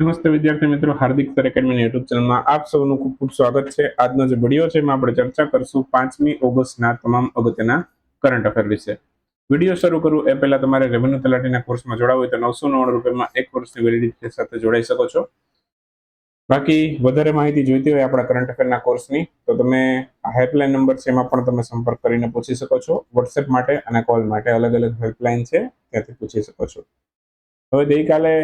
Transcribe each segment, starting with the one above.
નમસ્તે વિદ્યાર્થી મિત્રો, હાર્દિક સર એકેડમી યુટ્યુબ ચેનલમાં આપ સૌનું ખૂબ ખૂબ સ્વાગત છે. આજનો જે વીડિયો છે એમાં આપણે ચર્ચા કરશું પાંચમી ઓગસ્ટના તમામ અગત્યના કરંટ અફેર વિશે. વીડિયો શરૂ કરું એ પહેલાં તમારે રેવન્યુ તલાટીના કોર્સમાં જોડાવું હોય તો નવસો નવ્વાણું રૂપિયામાં એક વર્ષની વેલિડિટી સાથે જોડાઈ શકો છો. બાકી વધારે માહિતી જોઈતી હોય આપણા કરંટ અફેરના કોર્સની તો તમે હેલ્પલાઇન નંબર છે એમાં પણ તમે સંપર્ક કરીને પૂછી શકો છો. વોટ્સએપ માટે અને કોલ માટે અલગ અલગ હેલ્પલાઇન છે, ત્યાંથી પૂછી શકો છો. હવે ગઈકાલે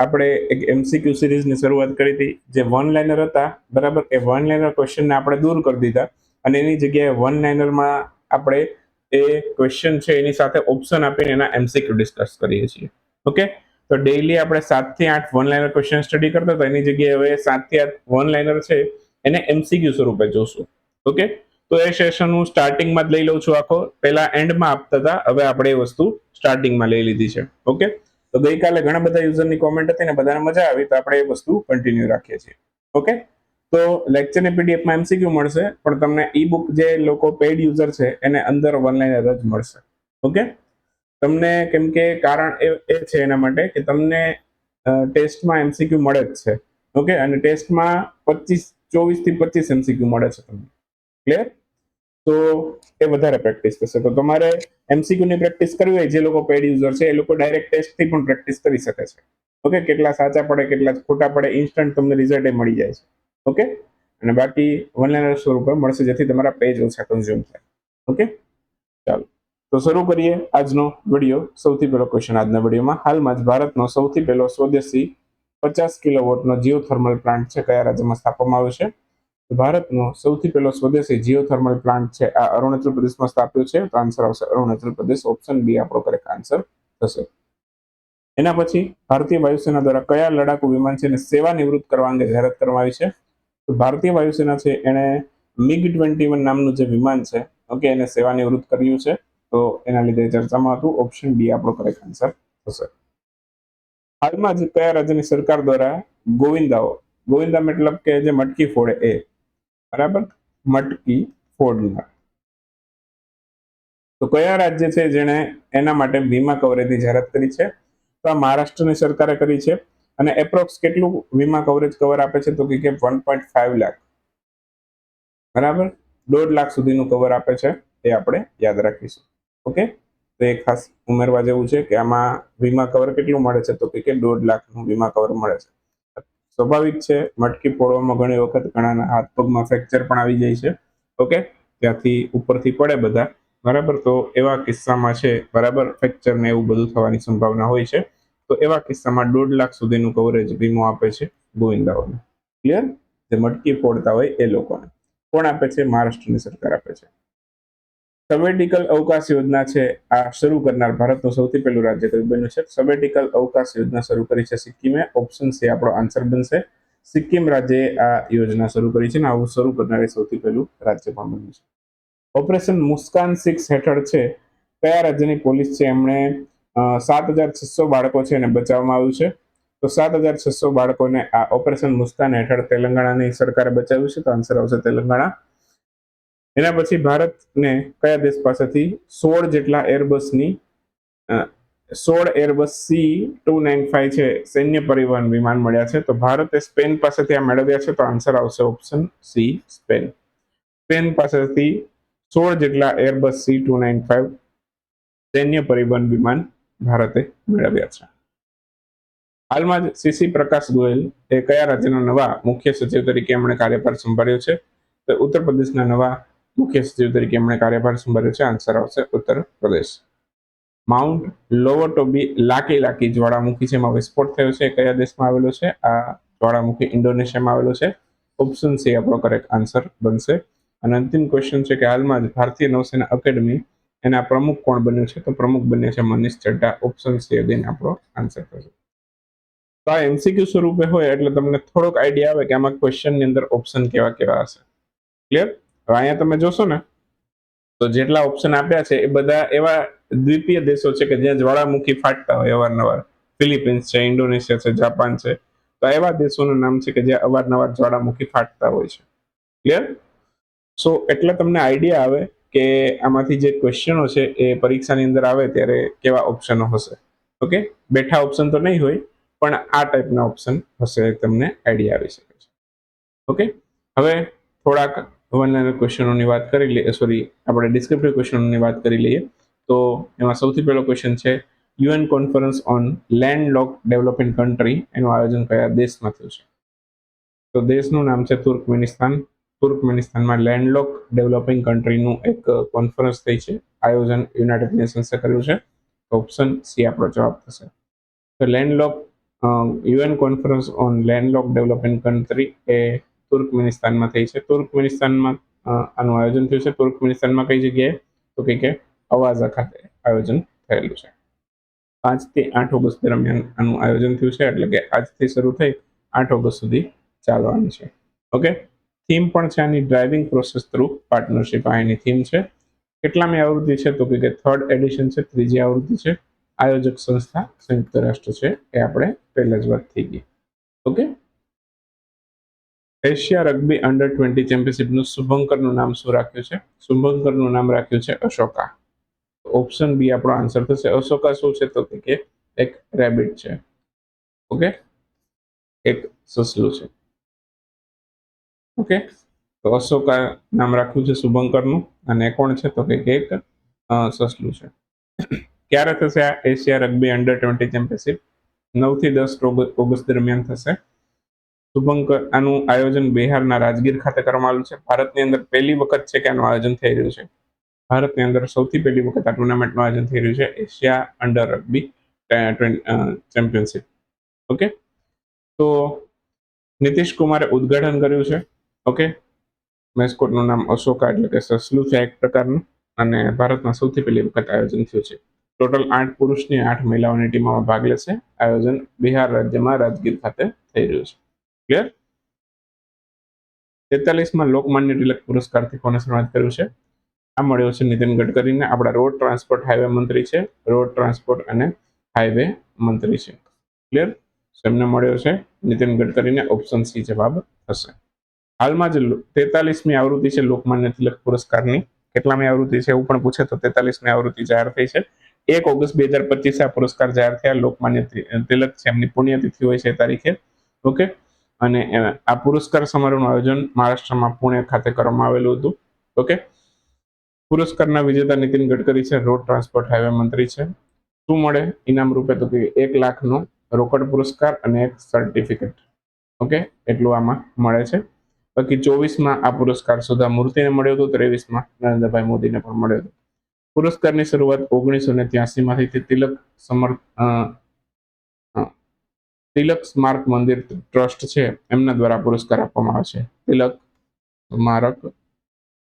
આપણે એક એમસીક્યુ સિરીઝની શરૂઆત કરી હતી. જે વન લાઇનર હતા, બરાબર? એ વન લાઇનર ક્વેશ્ચનને આપણે દૂર કરી દીધા. અને એની જગ્યાએ વન લાઇનરમાં આપણે એ ક્વેશ્ચન છે, એની સાથે ઓપ્શન આપીને એના એમસીક્યુ ડિસ્કસ કરીએ છીએ. ઓકે તો ડેઈલી આપણે સાતથી આઠ વન લાઇનર ક્વેશ્ચન સ્ટડી કરતા હતા. એની જગ્યાએ હવે સાતથી આઠ વન લાઇનર છે, એને એમસીક્યુ સ્વરૂપે જોશું. ઓકે તો એ સેશન હું સ્ટાર્ટિંગમાં જ લઈ લઉં છું આખો. પહેલા એન્ડમાં આપતા હતા. હવે આપણે એ વસ્તુ સ્ટાર્ટિંગમાં લઈ લીધી છે. ઓકે તો ગઈકાલે ઘણા બધા યુઝરની કોમેન્ટ હતી ને બધાને મજા આવી, તો આપણે એ વસ્તુ કન્ટિન્યુ રાખીએ છીએ. ઓકે તો લેક્ચરની પીડીએફમાં એમસીક્યુ મળશે, પણ તમને ઈ બુક જે લોકો પેઇડ યુઝર છે, એને અંદર ઓનલાઈન જ મળશે. ઓકે તમને કેમ કે કારણ એ છે એના માટે કે તમને ટેસ્ટમાં એમસીક્યુ મળે જ છે. ઓકે અને ટેસ્ટમાં પચીસ, ચોવીસથી પચીસ એમસીક્યુ મળે છે તમને. ક્લિયર તો એ વધારે પ્રેક્ટિસ થશે તો તમારે ની પ્રેક્ટિસ કરવી હોય, જે લોકો પેડ યુઝર છે, એ લોકો ડાયરેક્ટ ટેસ્ટથી પણ પ્રેક્ટિસ કરી શકે છે. ઓકે કેટલા સાચા પડે, કેટલા ખોટા પડે ઇન્સ્ટન્ટ તમને રિઝલ્ટ એ મળી જાય છે. ઓકે અને બાકી ઓનલાઈન સ્વરૂપે મળશે, જેથી તમારા પેજ ઓછા કન્ઝ્યુમ થાય. ઓકે ચાલો. તો શરૂ કરીએ આજનો વીડિયો સૌથી પહેલો ક્વેશ્ચન આજના વિડીયોમાં હાલમાં જ ભારતનો સૌથી પહેલો સ્વદેશી પચાસ કિલો વોટનો જીઓથર્મલ પ્લાન્ટ છે, કયા રાજ્યમાં સ્થાપવામાં આવ્યો છે? ભારતનો સૌથી પહેલો સ્વદેશી જીઓથર્મલ પ્લાન્ટ છે. આ અરુણાચલ પ્રદેશમાં સ્થાપ્યો છે. તો આન્સર આવશે અરુણાચલ પ્રદેશ. ઓપ્શન બી આપણો કરેક્ટ આન્સર થશે. એના પછી ભારતીય વાયુસેના દ્વારા કયા લડાકુ વિમાન છે સેવા નિવૃત્ત કરવા અંગે જાહેરાત કરવામાં આવી છે? તો ભારતીય વાયુસેના છે. એણે મિગ ટ્વેન્ટી વન નામનું જે વિમાન છે, ઓકે, એને સેવા નિવૃત્ત કર્યું છે. તો એના લીધે ચર્ચામાં હતું. ઓપ્શન બી આપણો કરેક્ટ આન્સર થશે. હાલમાં જ કયા રાજ્યની સરકાર દ્વારા ગોવિંદાઓ, ગોવિંદા મતલબ કે જે મટકી ફોડે એ બરાબર? મટકી ફોડનાર. તો કયા રાજ્ય છે જેણે એના માટે વીમા કવરેજની જાહેરાત કરી છે? તો આ મહારાષ્ટ્રની સરકારે કરી છે અને એપ્રોક્સ કેટલું વીમા કવરેજ કવર આપે છે? તો કે વન પોઈન્ટ ફાઈવ લાખ. બરાબર? દોઢ લાખ સુધીનું કવર આપે છે એ આપણે યાદ રાખીશું. ઓકે? તો એ ખાસ ઉમેરવા જેવું છે કે આમાં વીમા કવર કેટલું મળે છે? તો કે દોઢ લાખનું વીમા કવર મળે છે. સ્વાભાવિક છે. મટકી ફોડવામાં ઘણી વખત ઘણાના હાથ પગમાં ફ્રેક્ચર પણ આવી જાય છે. ઓકે? ત્યાંથી ઉપરથી પડે બધા. બરાબર? તો એવા કિસ્સામાં છે, બરાબર? ફ્રેક્ચર ને એવું બધું થવાની સંભાવના હોય છે. તો એવા કિસ્સામાં દોઢ લાખ સુધીનું કવરેજ વીમો આપે છે ગોવિંદાઓને. ક્લિયર? જે મટકી ફોડતા હોય એ લોકોને. કોણ આપે છે? મહારાષ્ટ્રની સરકાર આપે છે. સબેટિકલ અવકાશ યોજના છે, આ શરૂ કરનાર ભારતનું સૌથી પહેલું રાજ્ય કયું બન્યું છે. સબેટિકલ અવકાશ યોજના શરૂ કરી છે સિક્કિમે. ઓપ્શન સી આપણો આન્સર બનશે. સિક્કિમ રાજ્યએ આ યોજના શરૂ કરી છે અને આવું શરૂ કરનાર સૌથી પહેલું રાજ્ય પણ બન્યું છે. ઓપરેશન મુસ્કાન સિક્સ હેઠળ છે. કયા રાજ્યની પોલીસ છે? એમણે સાત હજાર છસો બાળકો છે એને બચાવવામાં આવ્યું છે. તો સાત હજાર છસો બાળકોને આ ઓપરેશન મુસ્કાન હેઠળ તેલંગાણાની સરકારે બચાવ્યું છે. તો આન્સર આવશે તેલંગાણા. એના પછી ભારતને કયા દેશ પાસેથી સોળ જેટલા એરબસની સોળ Airbus C two nine five છે સૈન્ય પરિવહન વિમાન મળ્યા છે. તો ભારતે સ્પેન પાસેથી આ મેળવ્યા છે. તો આન્સર આવશે ઓપ્શન સી, સ્પેન. સ્પેન પાસેથી સોળ જેટલા Airbus C two nine five સૈન્ય પરિવહન વિમાન ભારતે મેળવ્યા છે. હાલમાં જ સીસી પ્રકાશ ગોયલ એ કયા રાજ્યના નવા મુખ્ય સચિવ તરીકે એમણે કાર્યભાર સંભાળ્યો છે? તો ઉત્તર પ્રદેશના નવા મુખ્ય સચિવ તરીકે એમણે કાર્યભાર સંભાળ્યો છે. આન્સર આવશે ઉત્તર પ્રદેશ. માઉન્ટ લોવોટોબી લાકી લાકી જ્વાળામુખી છે. એમાં વિસ્ફોટ થયો છે. કયા દેશમાં આવેલો છે? આ જ્વાળામુખી ઇન્ડોનેશિયામાં આવેલો છે. ઓપ્શન સી, આપણો કરેક્ટ આન્સર બનશે. અને અંતિમ ક્વેશ્ચન છે કે હાલમાં જ ભારતીય નૌસેના એકેડમી એના પ્રમુખ કોણ બન્યું છે? તો પ્રમુખ બન્યા છે Manish Chadda. Option C again આપણો આન્સર થશે. તો આ એમસીક્યુ સ્વરૂપે હોય એટલે તમને થોડોક આઈડિયા આવે કે આમાં ક્વેશ્ચનની અંદર ઓપ્શન કેવા કેવા હશે. ક્લિયર હવે અહીંયા તમે જોશો ને, તો જેટલા ઓપ્શન આપ્યા છે, એ બધા એવા દ્વિતીય દેશો છે કે જ્યાં જ્વાળામુખી ફાટતા હોય અવારનવાર. ફિલિપિન્સ છે, ઇન્ડોનેશિયા છે, જાપાન છે. તો એવા દેશોનું નામ છે કે જ્યાં અવારનવાર જ્વાળામુખી ફાટતા હોય છે. ક્લિયર સો એટલે તમને આઈડિયા આવે કે આમાંથી જે ક્વેશ્ચનો છે એ પરીક્ષાની અંદર આવે ત્યારે કેવા ઓપ્શનો હશે. ઓકે બેઠા ઓપ્શન તો નહીં હોય, પણ આ ટાઈપના ઓપ્શન હશે, તમને આઈડિયા આવી શકે છે. ઓકે હવે થોડાક વનલાઈનર ક્વેશ્ચનોની વાત કરી લઈએ સોરી આપણે ડિસ્ક્રિપ્ટિવ ક્વેશ્ચનોની વાત કરી લઈએ, તો એમાં સૌથી પહેલો ક્વેશ્ચન છે UN conference on landlock developing country એનું આયોજન કયા દેશમાં થયું છે? તો દેશનું નામ છે તુર્કમેનિસ્તાન. તુર્કમેનિસ્તાનમાં લેન્ડલોક ડેવલપિંગ કન્ટ્રીનું એક કોન્ફરન્સ થઈ છે. આયોજન યુનાઇટેડ નેશન્સે કર્યું છે. ઓપ્શન સી આપણો જવાબ થશે. તો landlock UN conference on landlock developing country એ તુર્કમેનિસ્તાનમાં થઈ છે. તુર્કમેનિસ્તાનમાં આનું આયોજન થયું છે. તુર્કમેનિસ્તાનમાં કઈ જગ્યાએ? તો કે કે અવાઝા ખાતે આયોજન થયેલું છે. પાંચથી આઠ ઓગસ્ટ દરમિયાન આનું આયોજન થયું છે. એટલે કે આજથી શરૂ થઈ આઠ ઓગસ્ટ સુધી ચાલવાનું છે. ઓકે? થીમ પણ છે આની ડ્રાઇવિંગ પ્રોસેસ થ્રુ પાર્ટનરશિપ. આ એની થીમ છે. કેટલામી આવૃત્તિ છે? તો કે થર્ડ એડિશન છે, ત્રીજી આવૃત્તિ છે. આયોજક સંસ્થા સંયુક્ત રાષ્ટ્ર છે. એ આપણે પહેલા જ વાત થઈ ગઈ. Okay? Asia rugby under twenty ચેમ્પિયનશિપનું શુભંકરનું નામ શું રાખ્યું છે? શુભંકરનું નામ રાખ્યું છે અશોકા. ઓપ્શન બી આપણો આન્સર થશે. અશોકા શું છે તો કે એક રેબિટ છે. ઓકે એક સસલું છે. ઓકે તો અશોકા નામ રાખ્યું છે શુભંકરનું. અને કોણ છે તો કે એક સસલું છે. ક્યારે થશે આ Asia rugby under twenty championship નવથી દસ ઓગ- ઓગસ્ટ દરમિયાન થશે. શુભંકર આનું આયોજન બિહારના રાજગીર ખાતે કરવામાં આવ્યું છે. ભારતની અંદર પહેલી વખત છે કે આનું આયોજન થઈ રહ્યું છે? ભારતની અંદર સૌથી પહેલી વખત આ ટુર્નામેન્ટનું આયોજન થઈ રહ્યું છે, Asia under rugby championship. Okay? તો નીતિશ કુમારે ઉદ્ઘાટન કર્યું છે. ઓકે? મેસ્કોટનું નામ અશોકા એટલે કે સસલું છે એક પ્રકારનું. અને ભારતમાં સૌથી પહેલી વખત આયોજન થયું છે. ટોટલ આઠ પુરુષની આઠ મહિલાઓની ટીમમાં ભાગ લેશે. આયોજન બિહાર રાજ્યમાં રાજગીર ખાતે થઈ રહ્યું છે. ક્લિયર તેતાલીસમાં લોકમાન્ય તિલક પુરસ્કારથી કોને સન્માનિત કર્યું છે? આ મળ્યો છે નીતિન ગડકરીને. આપણા રોડ ટ્રાન્સપોર્ટ હાઈવે મંત્રી છે. રોડ ટ્રાન્સપોર્ટ અને હાઈવે મંત્રી છે. ક્લિયર એમને મળ્યો છે નીતિન ગડકરીને. ઓપ્શન સી જવાબ થશે. હાલમાં જ તેતાલીસમી આવૃત્તિ છે લોકમાન્ય તિલક પુરસ્કારની. કેટલામી આવૃત્તિ છે એવું પણ પૂછે તો તેતાલીસમી આવૃત્તિ જાહેર થઈ છે. એક ઓગસ્ટ બે હજાર પચીસ આ પુરસ્કાર જાહેર થયા. લોકમાન્ય તિલક છે એમની પુણ્યતિથિ હોય છે તારીખે. ઓકે અને આ પુરસ્કાર સમારોહનું આયોજન મહારાષ્ટ્રમાં પુણે ખાતે કરવામાં આવેલું હતું. ઓકે? પુરસ્કારના વિજેતા નીતિન ગડકરી છે રોડ ટ્રાન્સપોર્ટ હાઈવે મંત્રી છે. શું મળે? ઇનામ રૂપે તો કે એક લાખનો રોકડ પુરસ્કાર અને એક સર્ટિફિકેટ ઓકે? એટલું આમાં મળે છે. બાકી ચોવીસમાં આ પુરસ્કાર સુધા મૂર્તિને મળ્યો હતો ત્રેવીસમાં નરેન્દ્રભાઈ મોદીને પણ મળ્યો હતો. પુરસ્કારની શરૂઆત ઓગણીસો ને ત્યાસીમાંથી તિલક સમર અ, અ, તિલક સ્મારક મંદિર ટ્રસ્ટ છે, એમના દ્વારા પુરસ્કાર આપવામાં આવે છે. તિલક સ્મારક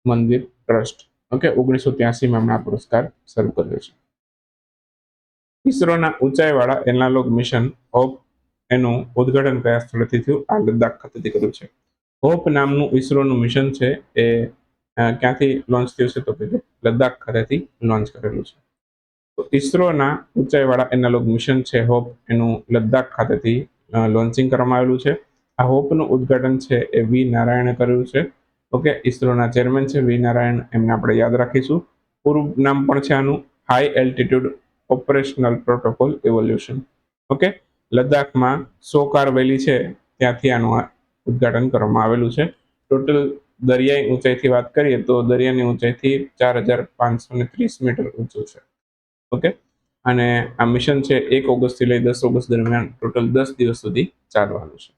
મંદિર ટ્રસ્ટ. ઓકે, ઓગણીસો ત્યાસીમાં એમણે આ પુરસ્કાર શરૂ કર્યો છે. ઇસરોના ઊંચાઈવાળા એનાલોગ મિશન હોપ એનું ઉદ્ઘાટન કયા સ્થળેથી થયું? આ લદ્દાખ ખાતેથી કર્યું છે. હોપ નામનું ઇસરોનું મિશન છે, એ ક્યાંથી લોન્ચ થયું છે તો કે લદ્દાખ ખાતેથી લોન્ચ કરેલું છે. તો ઇસરોના ઊંચાઈવાળા એનાલોગ મિશન છે હોપ, એનું લદ્દાખ ખાતેથી લોન્ચિંગ કરવામાં આવેલું છે. આ હોપનું ઉદ્ઘાટન છે એ વી નારાયણે કર્યું છે. ઓકે, ઇસરોના ચેરમેન છે વી નારાયણ, એમને આપણે યાદ રાખીશું. પૂરું નામ પણ છે આનું high altitude operational protocol evolution okay, લદ્દાખમાં સોકાર વેલી છે, ત્યાંથી આનું ઉદ્ઘાટન કરવામાં આવેલું છે. ટોટલ દરિયાઈ ઊંચાઈથી વાત કરીએ તો દરિયાની ઊંચાઈથી ચાર હજાર પાંચસો ને ત્રીસ મીટર ઊંચું છે. ઓકે? અને આ મિશન છે એક ઓગસ્ટથી લઈ દસ ઓગસ્ટ દરમિયાન ટોટલ દસ દિવસ સુધી ચાલવાનું છે.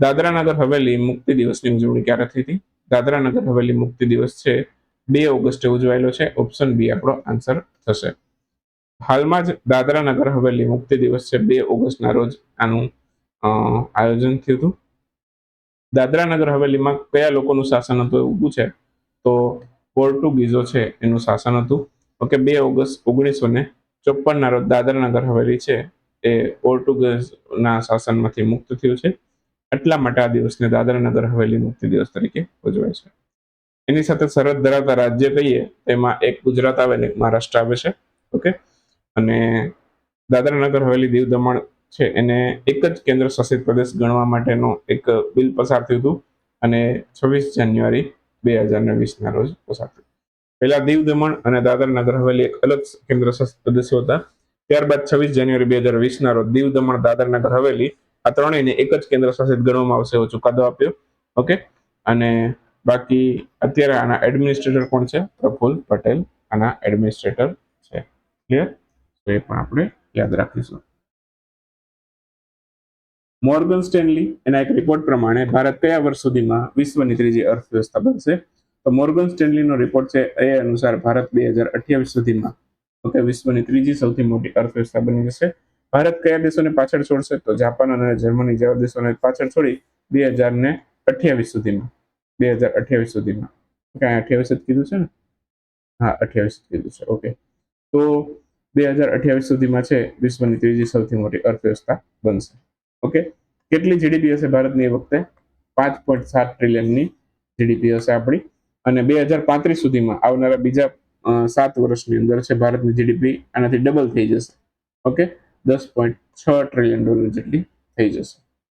દાદરા નગર હવેલી મુક્તિ દિવસની ઉજવણી ક્યારે થઈ હતી? દાદરા નગર હવેલી મુક્તિ દિવસ છે બે ઓગસ્ટે ઉજવાયેલો છે. ઓપ્શન બી આપણો આન્સર થશે. હાલમાં જ દાદરા નગર હવેલી મુક્તિ દિવસ છે બે ઓગસ્ટના રોજ આનું આયોજન થયું હતું. દાદરા નગર હવેલીમાં કયા લોકોનું શાસન હતું એવું પૂછે તો પોર્ટુગીઝો છે એનું શાસન હતું. ઓકે, બે ઓગસ્ટ ઓગણીસો ને ચોપ્પનના રોજ દાદરનગર હવેલી છે, એ પોર્ટુગીઝના શાસનમાંથી મુક્ત થયું છે. એટલા માટે આ દિવસને દાદરનગર હવેલી મુક્તિ દિવસ તરીકે ઉજવાય છે. એની સાથે સરહદ ધરાવતા રાજ્ય કહીએ, તેમાં એક ગુજરાત આવે ને એક મહારાષ્ટ્ર આવે છે. ઓકે? અને દાદરનગર હવેલી દીવ દમણ છે, એને એક જ કેન્દ્ર શાસિત પ્રદેશ ગણવા માટેનો એક બિલ પસાર થયું હતું. અને છવ્વીસ જાન્યુઆરી બે હજાર ને વીસના રોજ પસાર થયું. પહેલા દીવ દમણ અને દાદર નગર હવેલી એક અલગ કેન્દ્ર શાસિત પ્રદેશો હતા. ત્યારબાદ છવ્વીસ જાન્યુઆરી બે હજાર વીસના રોજ દીવ દમણ, દાદર નગર, હવેલી આ ત્રણેયને એક જ કેન્દ્ર શાસિત ગણવામાં આવશે એવો ચુકાદો આપ્યો. ઓકે? અને બાકી અત્યારે આના એડમિનિસ્ટ્રેટર કોણ છે? પ્રફુલ પટેલ આના એડમિનિસ્ટ્રેટર છે. ક્લિયર તો એ પણ આપણે યાદ રાખીશું. મોર્ગન સ્ટેનલી એના એક રિપોર્ટ પ્રમાણે ભારત કયા વર્ષ સુધીમાં વિશ્વની ત્રીજી અર્થવ્યવસ્થા બનશે? તો મોર્ગન સ્ટેનલીનો રિપોર્ટ છે એ અનુસાર ભારત બે હજાર અઠ્યાવીસ સુધીમાં, ઓકે, વિશ્વની ત્રીજી સૌથી મોટી અર્થવ્યવસ્થા બની જશે. ભારત કયા દેશોને પાછળ છોડશે? તો જાપાન અને જર્મની જેવા દેશોને પાછળ છોડી બે હજાર ને અઠ્યાવીસ સુધીમાં, બે હજાર અઠ્યાવીસ સુધીમાં. ઓકે અઠ્યાવીસ જ કીધું છે ને? હા, અઠ્યાવીસ કીધું છે, ઓકે. તો બે હજાર અઠ્યાવીસ સુધીમાં છે વિશ્વની ત્રીજી સૌથી મોટી અર્થવ્યવસ્થા બનશે, ઓકે. કેટલી જીડીપી હશે ભારતની એ વખતે? પાંચ પોઈન્ટ સાત ટ્રિલિયનની જીડીપી હશે આપણી. અને બે હજાર પાંત્રીસ સુધીમાં આવનારા બીજા સાત વર્ષની અંદર છે ભારતની જીડીપી આનાથી ડબલ થઈ જશે. ઓકે? દસ પોઈન્ટ છ ટ્રિલિયન ડોલર જેટલી થઈ જશે.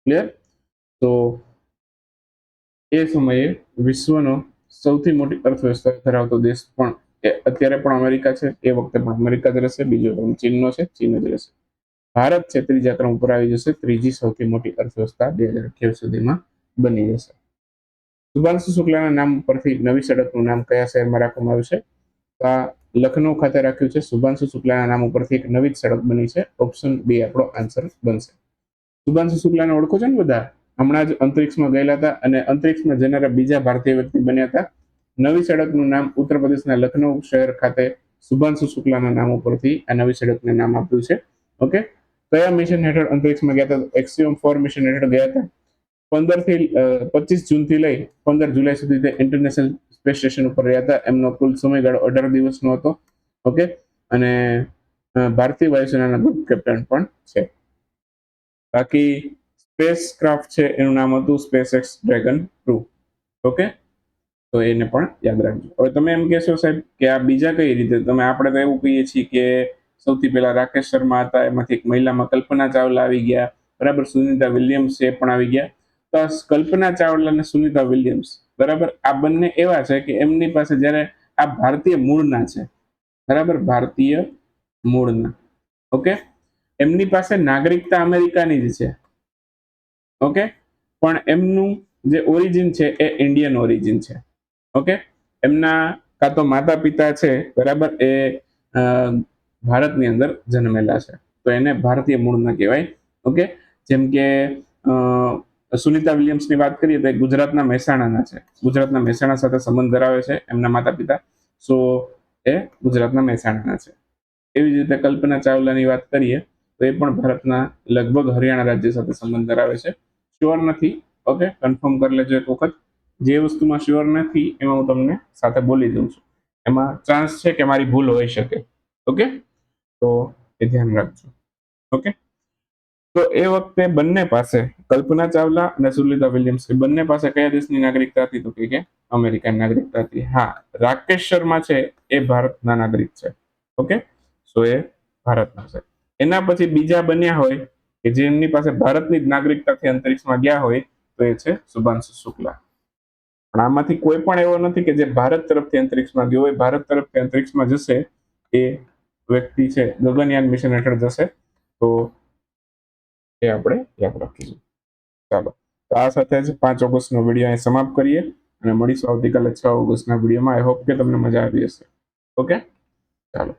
ક્લિયર તો એ સમયે વિશ્વનો સૌથી મોટી અર્થવ્યવસ્થા ધરાવતો દેશ પણ એ અત્યારે પણ અમેરિકા છે. એ વખતે પણ અમેરિકા જ રહેશે, બીજો ક્રમ ચીનનો છે, ચીન જ રહેશે. ભારત છે ત્રીજા ક્રમ ઉપર આવી જશે, ત્રીજી સૌથી મોટી અર્થવ્યવસ્થા બે હજાર અઠ્યાવીસ સુધીમાં બની જશે. સુભાંશુ શુક્લાના નામ પરથી નવી સડકનું નામ કયા શહેરમાં રાખવામાં આવ્યું છે? તો આ લખનૌ ખાતે રાખ્યું છે. શુભાંશુ શુક્લાના નામ ઉપરથી એક નવી જ સડક બની છે. ઓપ્શન બી આપણો આન્સર બનશે. શુભાંશુ શુક્લાને ઓળખો છો ને બધા? હમણાં જ અંતરિક્ષમાં ગયેલા હતા અને અંતરિક્ષમાં જનારા બીજા ભારતીય વ્યક્તિ બન્યા હતા. નવી સડકનું નામ ઉત્તર પ્રદેશના લખનૌ શહેર ખાતે શુભાંશુ શુક્લાના નામ ઉપરથી આ નવી સડકને નામ આપ્યું છે. ઓકે? કયા મિશન હેઠળ અંતરિક્ષમાં ગયા હતા? એક્સિયમ ફોર મિશન હેઠળ ગયા હતા? પંદરથી પચીસ જૂનથી લઈ પંદર જુલાઈ સુધી તે ઇન્ટરનેશનલ સ્પેસ સ્ટેશન ઉપર રહ્યા હતા. એમનો કુલ સમયગાળો અઢાર દિવસનો હતો. ઓકે? અને ભારતીય વાયુસેનાના ગ્રુપ કેપ્ટન પણ છે. બાકી સ્પેસ ક્રાફ્ટ છે, એનું નામ હતું SpaceX Dragon two okay? તો એને પણ યાદ રાખજો. હવે તમે એમ કહેશો સાહેબ કે આ બીજા કઈ રીતે? તમે, આપણે તો એવું કહીએ છીએ કે સૌથી પહેલા રાકેશ શર્મા હતા, એમાંથી એક મહિલામાં કલ્પના ચાવલા આવી ગયા. બરાબર, સુનિતા વિલિયમ્સ એ પણ આવી ગયા. કલ્પના ચાવલા અને સુનિતા વિલિયમ્સ. બરાબર? આ બંને એવા છે કે એમની પાસે જ્યારે આ ભારતીય મૂળના છે. બરાબર? ભારતીય મૂળના. ઓકે? એમની પાસે નાગરિકતા અમેરિકાની જ છે. ઓકે? પણ એમનું જે ઓરિજિન છે એ ઇન્ડિયન ઓરિજિન છે. ઓકે? એમના કાં તો માતા પિતા છે, બરાબર? એ ભારતની અંદર જન્મેલા છે. તો એને ભારતીય મૂળના કહેવાય. ઓકે? જેમ કે સુનિતા વિલિયમ્સની વાત કરીએ તો ગુજરાતના મહેસાણાના છે. ગુજરાતના મહેસાણા સાથે સંબંધ ધરાવે છે એમના માતા પિતા સો, એ ગુજરાતના મહેસાણાના છે. એવી જ રીતે કલ્પના ચાવલાની વાત કરીએ તો એ પણ ભારતના લગભગ હરિયાણા રાજ્ય સાથે સંબંધ ધરાવે છે. શ્યોર નથી, ઓકે કન્ફર્મ કરી લેજો એક વખત. જે વસ્તુમાં શ્યોર નથી, એમાં હું તમને સાથે બોલી દઉં છું. એમાં ચાન્સ છે કે મારી ભૂલ હોઈ શકે. ઓકે? તો એ ધ્યાન રાખજો. ઓકે? તો એ વખતે બંને પાસે કલ્પના ચાવલા અને સુલિતા વિલિયમ્સ, એ બંને પાસે કયા દેશની નાગરિકતા હતી તો કે અમેરિકન નાગરિકતા હતી? હા, રાકેશ શર્મા છે, એ ભારતના નાગરિક છે. ઓકે? સો એ ભારતના છે. એના પછી બીજા બન્યા હોય કે જેમની પાસે ભારતની જ નાગરિકતાથી અંતરિક્ષમાં ગયા હોય તો એ છે શુભાંશુ શુક્લા. પણ આમાંથી કોઈ પણ એવો નથી કે જે ભારત તરફથી અંતરિક્ષમાં ગયો હોય, ભારત તરફથી અંતરિક્ષમાં જશે એ વ્યક્તિ છે ગગનયાન મિશન હેઠળ જશે. તો એ આપણે યાદ રાખીશું. ચાલો, તો આ સાથે જ પાંચ ઓગસ્ટનો વીડિયો અહીં સમાપ્ત કરીએ અને મળીશું આવતીકાલે છ ઓગસ્ટના વિડીયોમાં. આઈ હોપ કે તમને મજા આવી હશે. ઓકે ચાલો.